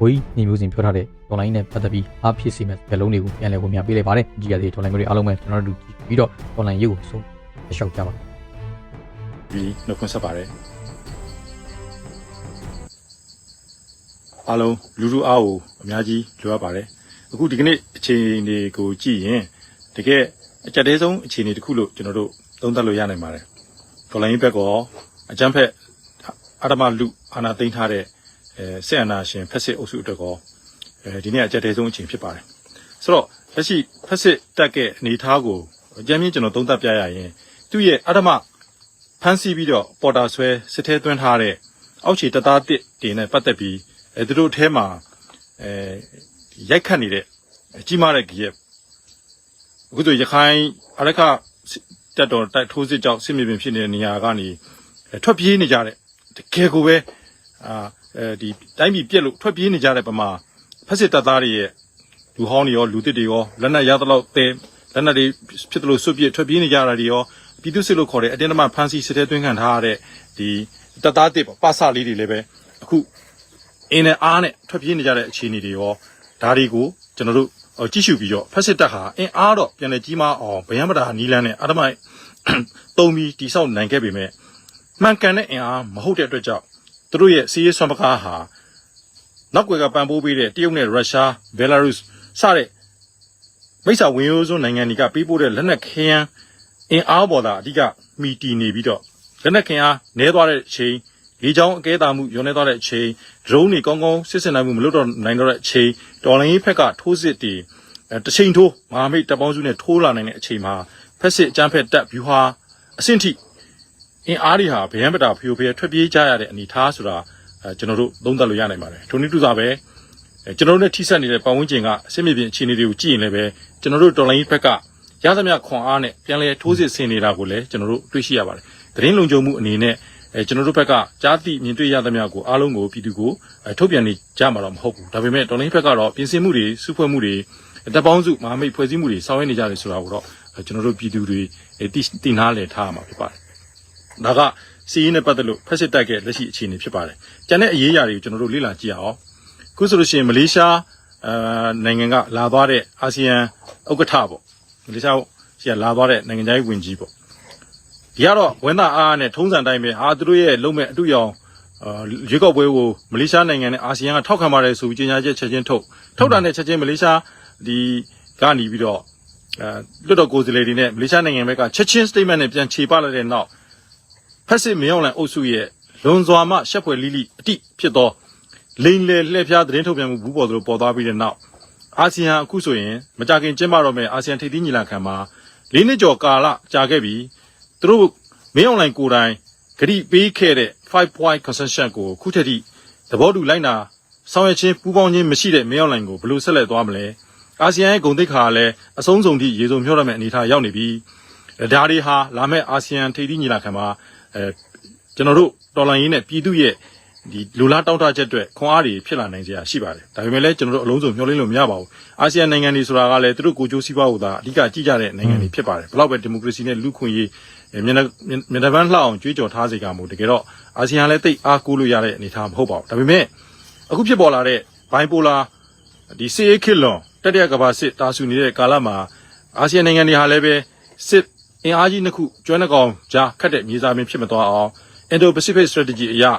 Speaker 2: ဝေးညီမျိုးစဉ်ပြောထားတဲ့ဒေါ်လိုင်းနဲ့ပတ်သက်ပြီးအားဖြစ်စေမဲ့ဘယ်လုံးတွေကိုပြန်လည်ဝင်ပြပေးလိုက်ပါတယ်ကြည့်ရသေးဒေါ်လိုင်းမျိုးတွေအားလုံးပဲကျွန်တော်တို့ကြည့်ပြီးတော့ဒေါ်လိုင်းရုပ်ကိုဆုံးအလျှောက်ကြပါ
Speaker 4: ပြီးနှုတ်ခွန်းဆက်ပါတယ် အားလုံးလူလူအားကိုအများကြီးလိုအပ်ပါတယ်အခုဒီကနေ့အခြေအနေကိုကြည့်ရင်တကယ်အကြက်တဲဆုံးအခြေအနေတစ်ခုလို့ကျွန်တော်တို့သုံးသပ်လို့ရနိုင်ပါတယ်ဒေါ်လာရင်းဘက်ကောအကြမ်းဖက်အာဓမလူအာနာသိမ်းထားတဲ့အဲဆက်အာနာရှင်ဖက်စစ်အုပ်စုအတွက်ကောအဲဒီနေ့အကြက်တဲဆုံးအခြေဖြစ်ပါတယ်ဆိုတော့လက်ရှိဖက်စစ်တက်တဲ့အနေအထားကိုအကြမ်းမြင့်ကျွန်တော်သုံးသပ်ပြရရင်သူ့ရဲ့အာဓမဖမ်းဆီးပြီးတော့ပေါ်တာဆွဲစစ်ထဲသွင်းထားတဲ့အောက်ခြေတပ်သားတစ်တွေနဲ့ပတ်သက်ပြီး အဲသူတို့အထဲမှာအဲရိုက်ခတ်နေတဲ့ကြီးမားတဲ့ကြီးရဲ့အခုဆိုရခိုင်အရခတက်တော်တိုက်ထိုးစစ်ကြောင့်စစ်မြေပြင်ဖြစ်နေတဲ့နေရာကနေအဲထွက်ပြေးနေကြတဲ့တကယ်ကိုပဲအာအဲဒီတိုင်းပြည်ပြက်လို့ထွက်ပြေးနေကြတဲ့ပမာဖက်စစ်တပ်သားတွေရဲ့လူဟောင်းတွေရောလူတစ်တွေရောလက်နက်ရသလောက်တဲလက်နက်တွေဖြစ်တယ်လို့စွတ်ပြစ်ထွက်ပြေးနေကြတာတွေရောပြည်သူစစ်လို့ခေါ်တဲ့အတင်းအဓမ္မဖမ်းဆီးစစ်ထဲသွင်းခံထားရတဲ့ဒီတပ်သားတစ်ပေါ့ပါစလေးတွေလည်းပဲအခု အင်းနဲ့အားနဲ့ထွက်ပြေးနေကြတဲ့အခြေအနေတွေရောဒါတွေကိုကျွန်တော်တို့ဟိုကြည့်ရှုပြီးတော့ဖက်စစ်တပ်ဟာအင်းအားတော့ပြန်လည်ကြီးမားအောင်ဗယံမတာနီလန်းနဲ့အဓမ္မတုံးပြီးတိဆောက်နိုင်ခဲ့ပေမဲ့မှန်ကန်တဲ့အင်အားမဟုတ်တဲ့အတွက်ကြောင့်သူတို့ရဲ့စီးရေးဆွမ်းပကားဟာနောက်ွယ်ကပံ့ပိုးပေးတဲ့တရုတ်နဲ့ရုရှားဘယ်လာရုစ်စတဲ့မိစ္ဆာဝင်ရိုးစွန်းနိုင်ငံတွေကပေးပို့တဲ့လက်နက်ခဲယမ်းအင်အားပေါ်သာအဓိကမိတီနေပြီးတော့လက်နက်ခဲယမ်းနဲသွားတဲ့အချိန် လေကြောင်းအကဲတာမှုညွန်နေသွားတဲ့အချိန် drone တွေကောင်းကောင်းစစ်စင်နိုင်မှုမလုပ်တော့နိုင်တော့တဲ့အချိန်တော်လိုင်းရေးဖက်ကထိုးစစ်တွေအဲတစ်ချိန်ထိုးမဟာမိတ်တပ်ပေါင်းစုနဲ့ထိုးလာနိုင်တဲ့အချိန်မှာဖက်စစ်အကြမ်းဖက်တပ်ဗျူဟာအဆင့်ထိအင်အားတွေဟာဗျံပတာဖျို့ဖျဲထွက်ပြေးကြရတဲ့အနေအထားဆိုတာအဲကျွန်တော်တို့သုံးသပ်လို့ရနိုင်ပါတယ်ထိုနည်းတူစွာပဲအဲကျွန်တော်တို့နဲ့ထိစပ်နေတဲ့ပတ်ဝန်းကျင်ကအစစ်မြေပြင်အခြေအနေတွေကိုကြည့်ရင်လည်းပဲကျွန်တော်တို့တော်လိုင်းဘက်ကရသမျှခွန်အားနဲ့ပြန်လဲထိုးစစ်ဆင်နေတာကိုလည်းကျွန်တော်တို့တွေ့ရှိရပါတယ်သတင်းလုံခြုံမှုအနေနဲ့ အဲကျွန်တော်တို့ဘက်ကကြားသိမြင်တွေ့ရသမျှကိုအားလုံးကိုပြည်သူကိုအဲထုတ်ပြန်နေကြမှာတော့မဟုတ်ဘူးဒါပေမဲ့တော်လိုင်းဘက်ကတော့ပြင်ဆင်မှုတွေစုဖွဲ့မှုတွေတပ်ပေါင်းစုမဟာမိတ်ဖွဲ့စည်းမှုတွေဆောင်ရွက်နေကြတယ်ဆိုတာကိုတော့အဲကျွန်တော်တို့ပြည်သူတွေအဲသိသိနားလည်ထားရမှာဖြစ်ပါတယ်ဒါကစီးရင်နဲ့ပတ်သက်လို့ဖက်စစ်တိုက်ကလက်ရှိအခြေအနေဖြစ်ပါတယ်။ကျန်တဲ့အရေးအရာတွေကိုကျွန်တော်တို့လေ့လာကြည့်အောင်။ခုဆိုလို့ရှိရင်မလေးရှားအာနိုင်ငံကလာသွားတဲ့အာဆီယံဥက္ကဋ္ဌပေါ့။မလေးရှားရှိကလာသွားတဲ့နိုင်ငံသားရေးဝန်ကြီးပေါ့။ ဒီကတော့ဝန်သားအားနဲ့ထုံးစံတိုင်းပဲအာသူတို့ရဲ့လုံမဲ့အတူရောင်အာရွေးကောက်ပွဲကိုမလေးရှားနိုင်ငံနဲ့အာဆီယံကထောက်ခံပါတယ်ဆိုပြီးကြေညာချက်ချက်ချင်းထုတ်ထုတ်တာနဲ့ချက်ချင်းမလေးရှားဒီကနေပြီးတော့အဲလွတ်တော်ကိုယ်စားလှယ်တွေနဲ့မလေးရှားနိုင်ငံဘက်ကချက်ချင်း statement နဲ့ပြန်ခြေပလိုက်တဲ့နောက်ဖက်စစ်မင်းအောင်လှိုင်အုပ်စုရဲ့လွန်စွာမှရှက်ဖွယ်လိလိအတိဖြစ်သောလိန်လေလှည့်ဖျားသတင်းထုတ်ပြန်မှုဘူးပေါ်သလိုပေါ်သွားပြီးတဲ့နောက်အာဆီယံအခုဆိုရင်မကြခင်ကျင်းပတော့မယ့်အာဆီယံထိပ်သီးညီလာခံမှာလေးနှစ်ကျော်ကာလကြာခဲ့ပြီ သူတို့မင်းအောင်လှိုင်ကိုယ်တိုင်ဂရိပေးခဲ့တဲ့5 point concession ကိုခုထက်ထိသဘောတူလိုက်နာဆောင်ရွက်ခြင်းပူးပေါင်းခြင်းမရှိတဲ့မင်းအောင်လှိုင်ကိုဘယ်လိုဆက်လက်သွားမလဲအာဆီယံရဲ့ဂုဏ်သိက္ခာကလည်းအဆုံးစုံထိရေစုံမျှောရမယ့်အနေအထားရောက်နေပြီဒါတွေဟာလာမယ့်အာဆီယံထိပ်သီးညီလာခံမှာအဲကျွန်တော်တို့တော်လိုင်းရင်းနဲ့ပြည်သူရဲ့ဒီလူလားတောင်းတချက်အတွက်ခွန်အားတွေဖြစ်လာနိုင်ကြရရှိပါတယ်ဒါပေမဲ့လည်းကျွန်တော်တို့အလုံးစုံမျှော်လင့်လို့မရပါဘူးအာဆီယံနိုင်ငံတွေဆိုတာကလည်းသူတို့ကိုကြိုးစည်းပွားဖို့သာအဓိကကြည့်ကြတဲ့နိုင်ငံတွေဖြစ်ပါတယ်ဘလောက်ပဲဒီမိုကရေစီနဲ့လူခွင့်ရေးအဲ မျက်နှာမျက်နှာပန်းလှအောင်ကြွေးကြော်ထားစေကမို့တကယ်တော့အာဆီယံလည်းတိတ်အားကိုးလို့ရတဲ့အနေအထားမဟုတ်ပါဘူးဒါပေမဲ့အခုဖြစ်ပေါ်လာတဲ့ဘိုင်ပိုလာဒီစီအေခစ်လွန်တတိယကမ္ဘာစစ်တာဆူနေတဲ့ကာလမှာအာဆီယံနိုင်ငံတွေဟာလည်းပဲစစ်အင်အားကြီးနှစ်ခုကျွမ်းနှကောင်ကြားခတ်တဲ့မြေစာပင်ဖြစ်မသွားအောင် Indo-Pacific Strategy အရာ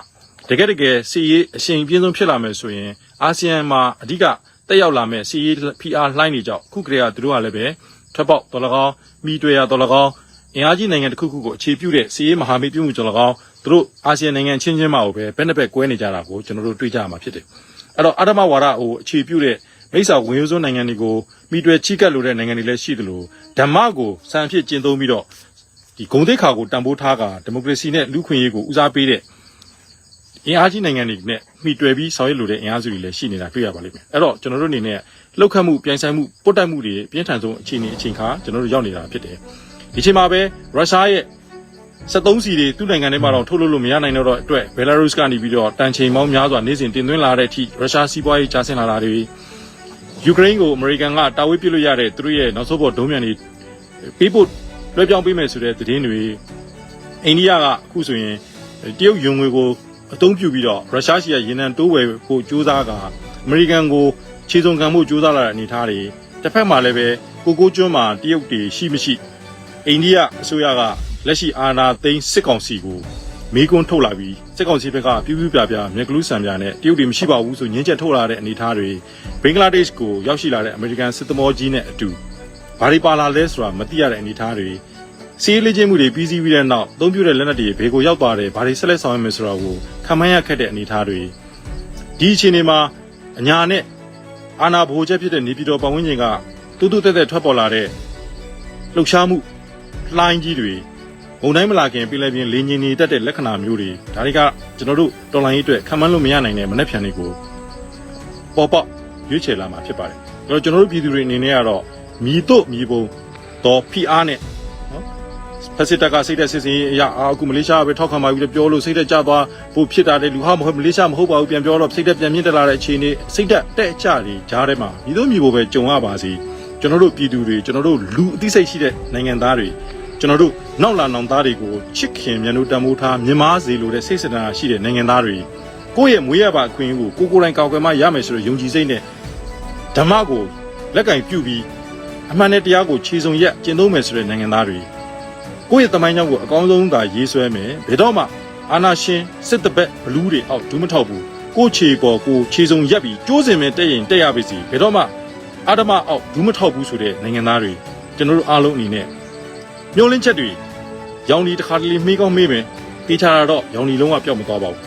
Speaker 4: တကယ်တကယ်စီရေးအရှိန်ပြင်းဆုံးဖြစ်လာမယ်ဆိုရင်အာဆီယံမှာအဓိကတက်ရောက်လာမယ့်စီရေး PR လှိုင်းနေကြောက်ခုကလေးကသူတို့ကလည်းပဲထွက်ပေါက်တော်လကောင်းမိတွေ့ရတော်လကောင်း အင်အားကြီးနိုင်ငံတစ်ခုခုကိုအခြေပြုတဲ့စီရေးမဟာမိတ်ပြုမှုတော်လကောင်းသူတို့အာဆီယံနိုင်ငံချင်းချင်းမှာပဲဘယ်နှစ်ဘက်ကွဲနေကြတာကိုကျွန်တော်တို့တွေ့ကြရမှာဖြစ်တယ်အဲ့တော့အာဓမဝါဒဟိုအခြေပြုတဲ့မိစ္ဆာဝင်ရိုးစွန်းနိုင်ငံတွေကိုမိတွေ့ချိကပ်လို့တဲ့နိုင်ငံတွေလည်းရှိသလိုဓမ္မကိုစံအဖြစ်ကျင့်သုံးပြီးတော့ဒီဂုံတိတ်ခါကိုတန်ဖိုးထားကဒီမိုကရေစီနဲ့လူခွင့်ရေးကိုဦးစားပေးတဲ့အင်အားကြီးနိုင်ငံတွေနဲ့မှီတွယ်ပြီးဆောင်ရွက်လိုတဲ့အင်အားစုတွေလည်းရှိနေတာတွေ့ရပါလိမ့်မယ်အဲ့တော့ကျွန်တော်တို့အနေနဲ့လှုပ်ခတ်မှုပြိုင်ဆိုင်မှုပုတ်တိုက်မှုတွေပြင်းထန်ဆုံးအခြေအနေအချိန်ခါကျွန်တော်တို့ရောက်နေတာဖြစ်တယ် ဒီချိန်မှာပဲရုရှားရဲ့73စီတွေသူ့နိုင်ငံထဲမှာတော့ထုတ်လုပ်လို့မရနိုင်တော့အတွက်ဘယ်လာရုစ်ကနေပြီးတော့တန်ချိန်ပေါင်းများစွာနေ့စဉ်တင်သွင်းလာတဲ့အထိရုရှားစီးပွားရေးကျဆင်းလာတာတွေယူကရိန်းကိုအမေရိကန်ကတာဝေးပစ်လို့ရတဲ့သူတို့ရဲ့နောက်ဆုံးပေါ်ဒုံးမြန်တွေပေးဖို့လွှဲပြောင်းပေးမယ်ဆိုတဲ့သတင်းတွေအိန္ဒိယကအခုဆိုရင်တရုတ်ယွန်ငွေကိုအသုံးပြုပြီးတော့ရုရှားရှိရရေနံတိုးဝယ်ဖို့ကြိုးစားကအမေရိကန်ကိုခြေစုံခံဖို့ကြိုးစားလာတဲ့အနေအထားတွေတစ်ဖက်မှာလည်းပဲကိုကိုကျွန်းမှာတရုတ်တွေရှိမရှိ အိန္ဒိယအစိုးရကလက်ရှိအာဏာသိမ်းစစ်ကောင်စီကိုမေးခွန်းထုတ်လာပြီးစစ်ကောင်စီဘက်ကပြူးပြူးပြပြမြက်ကလူးဆန်ပြနဲ့တရုတ်တွေမရှိပါဘူးဆိုညင်းချက်ထုတ်လာတဲ့အနေအထားတွေဘင်္ဂလားဒေ့ရှ်ကိုရောက်ရှိလာတဲ့အမေရိကန်စစ်သမောကြီးနဲ့အတူဘာတွေပါလာလဲဆိုတာမသိရတဲ့အနေအထားတွေစီးလေ့ကျင့်မှုတွေပြီးစီးပြီးတဲ့နောက်အသုံးပြုတဲ့လက်နက်တွေဘေကိုရောက်သွားတယ်ဘာတွေဆက်လက်ဆောင်ရွက်မယ်ဆိုတာကိုခံမှန်းရခက်တဲ့အနေအထားတွေဒီအချိန်တွေမှာအညာနဲ့အာနာဘိုချက်ဖြစ်တဲ့နေပြည်တော်ပတ်ဝန်းကျင်ကတူတူတက်တက်ထွက်ပေါ်လာတဲ့လှုပ်ရှားမှု လှိုင်းကြီးတွေဘုံတိုင်းမလာခင်ပြည်လဲပြင်လင်းငင်နေတတ်တဲ့လက္ခဏာမျိုးတွေဒါတွေကကျွန်တော်တို့တော်လိုင်းရေးအတွက်ခံမှန်းလို့မရနိုင်တဲ့မနှက်ဖြန်တွေကိုပေါ်ပေါက်ရွေးချယ်လာမှာဖြစ်ပါတယ်အဲ့တော့ကျွန်တော်တို့ပြည်သူတွေအနေနဲ့ကတော့မြည်တို့မြည်ပုံတော့ဖိအားနဲ့နော်ဖက်စစ်တပ်ကစိတ်သက်စစ်စင်ရေးအရာအာအခုမလေးရှားကပဲထောက်ခံပါပြီလေပြောလို့စိတ်သက်ကြသွားဖို့ဖြစ်တာတဲ့လူဟာမဟုတ်မလေးရှားမဟုတ်ပါဘူးပြန်ပြောတော့စိတ်သက်ပြန်မြင့်တက်လာတဲ့အခြေအနေစိတ်သက်တဲ့ကြတွေကြားထဲမှာမြည်တို့မြည်ပုံပဲကြုံရပါစေကျွန်တော်တို့ပြည်သူတွေကျွန်တော်တို့လူအသိစိတ်ရှိတဲ့နိုင်ငံသားတွေ ကျွန်တော်တို့နောက်လာနောင်သားတွေကိုချစ်ခင်မြန်လို့တန်ဖိုးထားမြင်မာစေလိုတဲ့စိတ်စနာရှိတဲ့နိုင်ငံသားတွေကိုယ့်ရဲ့မွေးရပါအခွင့်အရေးကိုကိုယ်ကိုယ်တိုင်ကောက်ကွယ်မှရမယ်ဆိုတဲ့ယုံကြည်စိတ်နဲ့ဓမ္မကိုလက်ကင်ပြုပြီးအမှန်နဲ့တရားကိုခြေစုံရက်ကျင့်သုံးမယ်ဆိုတဲ့နိုင်ငံသားတွေကိုယ့်ရဲ့တမိုင်းကြောင်းကိုအကောင်းဆုံးသာရေးဆွဲမယ်ဘယ်တော့မှအာနာရှင်စစ်တပက်ဘလူးတွေအောက်ဒူးမထောက်ဘူးကိုချေပေါ်ကိုခြေစုံရက်ပြီးကျိုးစင်မဲ့တက်ရင်တက်ရပါစီဘယ်တော့မှအာဓမအောက်ဒူးမထောက်ဘူးဆိုတဲ့နိုင်ငံသားတွေကျွန်တော်တို့အားလုံးအနေနဲ့ မျောလင်းချက်တွေရောင်ဒီတစ်ခါတလေမေးကောင်းမေးမယ်တေချာတော့ရောင်ဒီလုံးဝပျောက်မသွားပါဘူး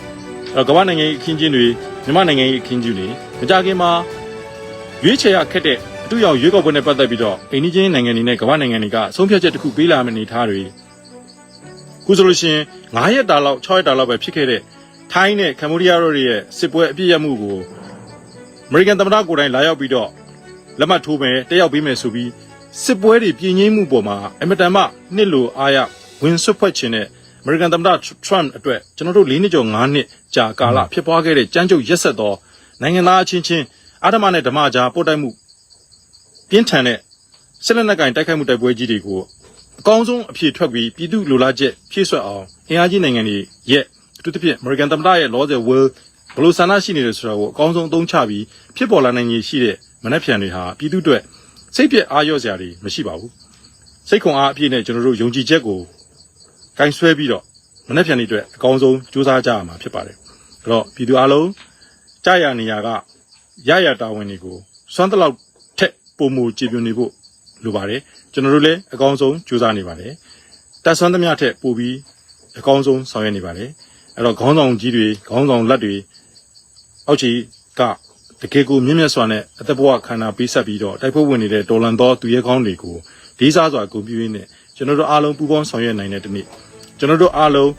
Speaker 4: အဲ့တော့ကမ္ဘာနိုင်ငံရေးအခင်းချင်းတွေမြန်မာနိုင်ငံရေးအခင်းချင်းတွေမကြခင်မှာရွေးချယ်ရခက်တဲ့အတူရောက်ရွေးကောက်ပွဲနဲ့ပတ်သက်ပြီးတော့အိန္ဒိချင်းနိုင်ငံတွေနဲ့ကမ္ဘာနိုင်ငံတွေကဆုံးဖြတ်ချက်တစ်ခုပေးလာမယ့်အနေအထားတွေခုဆိုလို့ရှိရင်9ရက်တာလောက်6ရက်တာလောက်ပဲဖြစ်ခဲ့တဲ့ထိုင်းနဲ့ကမ္ဘောဒီးယားတို့ရဲ့စစ်ပွဲအပြည့်ရမှုကိုအမေရိကန်သမ္မတကိုယ်တိုင်လာရောက်ပြီးတော့လက်မှတ်ထိုးမယ်တက်ရောက်ပေးမယ်ဆိုပြီး စစ်ပွဲတွေပြည်ငြိမ်းမှုပေါ်မှာအင်မတန်မှနှစ်လိုအားရဝင်ဆွတ်ဖွဲ့ခြင်းနဲ့အမေရိကန်သမ္မတထရန့်အတွက်ကျွန်တော်တို့၄နှစ်ကျော်၅နှစ်ကြာကာလဖြစ်ပွားခဲ့တဲ့ကြမ်းကြုတ်ရက်ဆက်သောနိုင်ငံသားအချင်းချင်းအာဓမနဲ့ဓမ္မကြားပို့တိုက်မှုပြင်းထန်တဲ့စစ်လက်နက်ကင်တိုက်ခိုက်မှုတိုက်ပွဲကြီးတွေကိုအကောင်းဆုံးအဖြစ်ထွက်ပြီးပြည်သူလူလားချက်ဖြည့်ဆွတ်အောင်အင်အားကြီးနိုင်ငံတွေရဲ့အထူးသဖြင့် American သမ္မတရဲ့ law the world ဘယ်လိုဆန္ဒရှိနေတယ်ဆိုတာကိုအကောင်းဆုံးအသုံးချပြီးဖြစ်ပေါ်လာနိုင်ရည်ရှိတဲ့မနှက်ဖြန်တွေဟာပြည်သူအတွက် စိတ်ပြည့်အားရော့စရာတွေမရှိပါဘူးစိတ်ခွန်အားအပြည့်နဲ့ကျွန်တော်တို့ယုံကြည်ချက်ကိုဂိုင်းဆွဲပြီးတော့မနှက်ဖြန်တွေအတွက်အကောင်းဆုံးကြိုးစားကြရမှာဖြစ်ပါတယ်အဲ့တော့ပြည်သူအလုံးကြာရနေရကရရတာဝန်တွေကိုစွမ်းတလောက်ထက်ပုံမူကြည်ပြနေဖို့လိုပါတယ်ကျွန်တော်တို့လည်းအကောင်းဆုံးကြိုးစားနေပါတယ်တက်ဆွမ်းသမျှထက်ပိုပြီးအကောင်းဆုံးဆောင်ရွက်နေပါတယ်အဲ့တော့ခေါင်းဆောင်ကြီးတွေခေါင်းဆောင်လက်တွေအောက်ခြေက တကယ်ကိုမြင့်မြတ်စွာနဲ့အသက်ဘဝခန္ဓာပေးဆက်ပြီးတော့တိုက်ပွဲဝင်နေတဲ့တော်လန်သောသူရဲကောင်းတွေကိုလေးစားစွာဂုဏ်ပြုရင်းနဲ့ကျွန်တော်တို့အားလုံးပူးပေါင်းဆောင်ရွက်နိုင်တဲ့တနေ့ကျွန်တော်တို့အားလုံး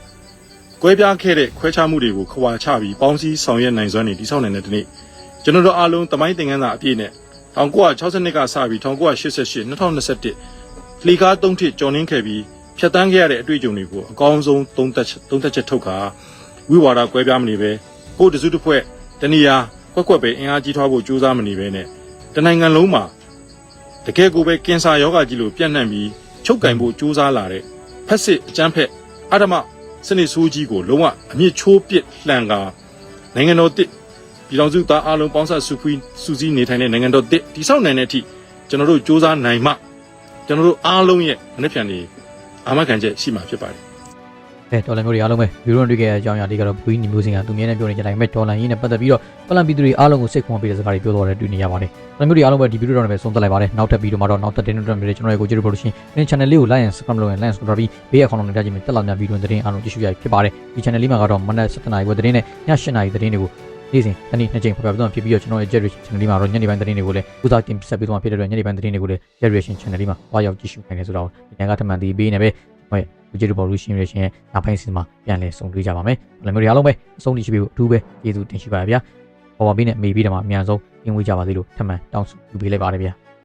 Speaker 4: ကွဲပြားခဲ့တဲ့ခွဲခြားမှုတွေကိုခွာချပြီးပေါင်းစည်းဆောင်ရွက်နိုင်စွမ်းနေတည်ဆောက်နိုင်တဲ့တနေ့ကျွန်တော်တို့အားလုံးတမိုင်းသင်ခန်းစာအပြည့်နဲ့1962ကစပြီး1988 2021လီကားသုံးထစ်ကျော်နှင်းခဲ့ပြီးဖြတ်တန်းခဲ့ရတဲ့အတွေ့အကြုံတွေကိုအကောင်းဆုံးသုံးသက်ချက်သုံးသက်ချက်ထုတ်ခါဝိဝါဒကွဲပြားမနေပဲကိုယ်တစုတစ်ဖွဲ့တနည်းအား ကွက်ကွက်ပဲအင်အားကြီးထွားဖို့ကြိုးစားမနေပဲနဲ့တနိုင်ငံလုံးမှာတကယ်ကိုပဲကင်ဆာယောဂါကြီးလိုပြန့်နှံ့ပြီးချုပ်ကင်ဖို့ကြိုးစားလာတဲ့ဖက်စစ်အကြမ်းဖက်အဓမ္မစနစ်ဆိုးကြီးကိုလုံးဝအမြင့်ချိုးပစ်လှန်ကာနိုင်ငံတော်တစ်ပြည်တော်စုသားအလုံးပေါင်းဆက်စုဖွီးစုစည်းနေထိုင်တဲ့နိုင်ငံတော်တစ်တိဆောက်နိုင်တဲ့အထိကျွန်တော်တို့စ조사နိုင်မှကျွန်တော်တို့အားလုံးရဲ့မနှက်ပြန်နေအာမခံချက်ရှိမှာဖြစ်ပါတယ်
Speaker 2: အဲဒေါ်လာမျိုးတွေအားလုံးပဲဗီဒီယိုတွေ့ခဲ့တဲ့အကြောင်းအရာတွေကတော့ဘူနီမျိုးစင်ကသူမြဲနေပြောနေကြတိုင်းပဲဒေါ်လာရင်းနဲ့ပတ်သက်ပြီးတော့ပလန်ပြည်သူတွေအားလုံးကိုစိတ်ခွန်ပေးတဲ့စကားတွေပြောတော့တယ်တွေ့နေရပါတယ်ဒေါ်လာမျိုးတွေအားလုံးပဲဒီဗီဒီယိုတော့လည်းဆုံးသက်လိုက်ပါတယ်နောက်ထပ်ဗီဒီယိုမှာတော့နောက်ထပ်တင်းတင်းတွေကျွန်တော်ရဲ့ကိုကြည့်လို့ရှိရင် channel လေးကို like and subscribe လုပ်ရင် like and subscribe ပြီးဘေးအခေါင်းလုံးနဲ့ကြားကြည့်မယ်တက်လာများဗီဒီယိုသတင်းအားလုံးကြည့်ရှုရဖြစ်ပါတယ်ဒီ channel လေးမှာကတော့မနက်7:00နာရီဝယ်သတင်းနဲ့ည8:00နာရီသတင်းတွေကိုနေ့စဉ်တနေ့နှစ်ကြိမ်ဖော်ပြပေးသွားဖြစ်ပြီးတော့ကျွန်တော်ရဲ့ Jerry channel လေးမှာတော့ညနေပိုင်းသတင်းတွေကိုလည်းဦးစားတင်ဆက်ပေးသွားဖြစ်တဲ့အတွက်ညနေပိုင်းသတင်းတွေကိုလည်း Jerry channel လေးမှာတွားရောက်ကြည့်ရှုနိုင်တယ်ဆိုတော့ဒီနေ့ကထမှန်ဒီပေးနေပဲဟုတ် ကိုကြည့်လို့ပေါ်လို့ရှိရင်ရှင်နောက်ပိုင်းစီမှာပြန်လဲဆုံတွေ့ကြပါမယ်။ဘယ်လိုမျိုးတွေအားလုံးပဲအဆုံးထိရှိပြီးအထူးပဲကျေးဇူးတင်ရှိပါရဗျာ။ပေါ်ပါပေးနဲ့မေးပြီးတော့မှအများဆုံးပြင်ဝေးကြပါသေးလို့ထမှန်တောင်းဆိုပေးလိုက်ပါတယ်ဗျာ။